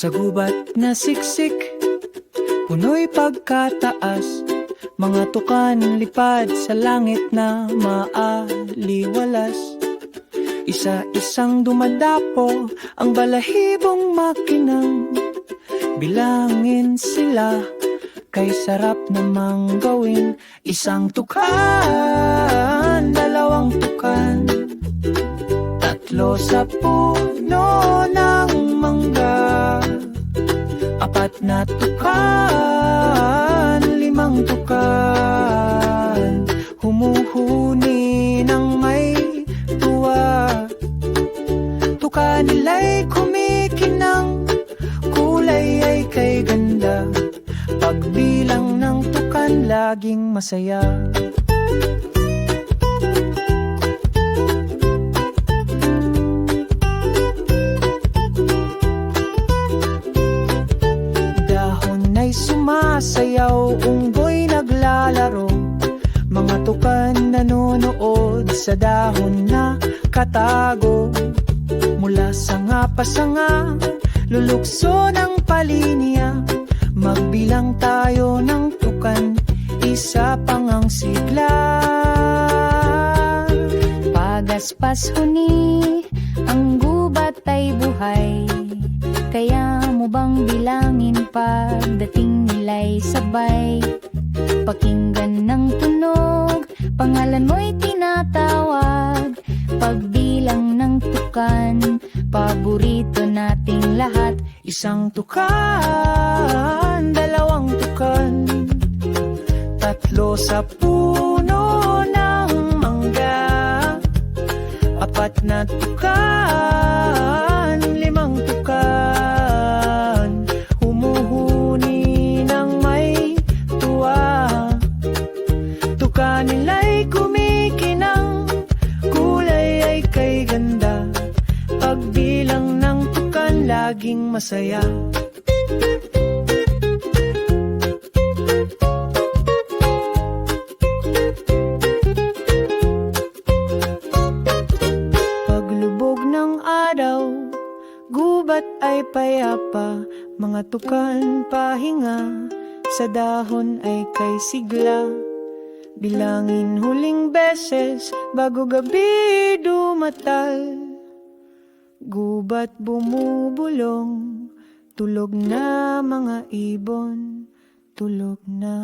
Sa gubat na siksik Puno'y pagkataas. Mga tukan lipad sa langit na maaliwalas. Isa-isang dumadapo Ang balahibong makinang. Bilangin sila Kay sarap namang gawin. Isang tukan Dalawang tukan. Tatlo sa puno Apat na tukan Limang tukan. Humuhuni ng may tuwa. Tuka nila'y kumikinang Kulay ay kay ganda. Pagbilang ng tukan laging masaya sumasayaw, unggoy naglalaro. Mga tukan nanonood sa dahon na katago. Mula sanga pa sanga, lulukso ng palinya. Magbilang tayo ng tukan, isa pang ang sigla. Pagaspas huni, ang gubat ay buhay. Kaya mo bang bilangin pagdating nila'y sabay. Pakinggan ng tunog, pangalan mo'y tinatawag. Pagbilang ng tukan, paborito nating lahat. Isang tukan, dalawang tukan. Tatlo sa puno ng mangga. Apat na tukan, Nila'y kumikinang Kulay ay kay ganda. Pagbilang ng tukan laging masaya. Paglubog ng araw Gubat ay payapa. Mga tukan pahinga. Sa dahon ay kay sigla Bilangin huling beses Bago gabi dumatal. Gubat bumubulong Tulog na mga ibon Tulog na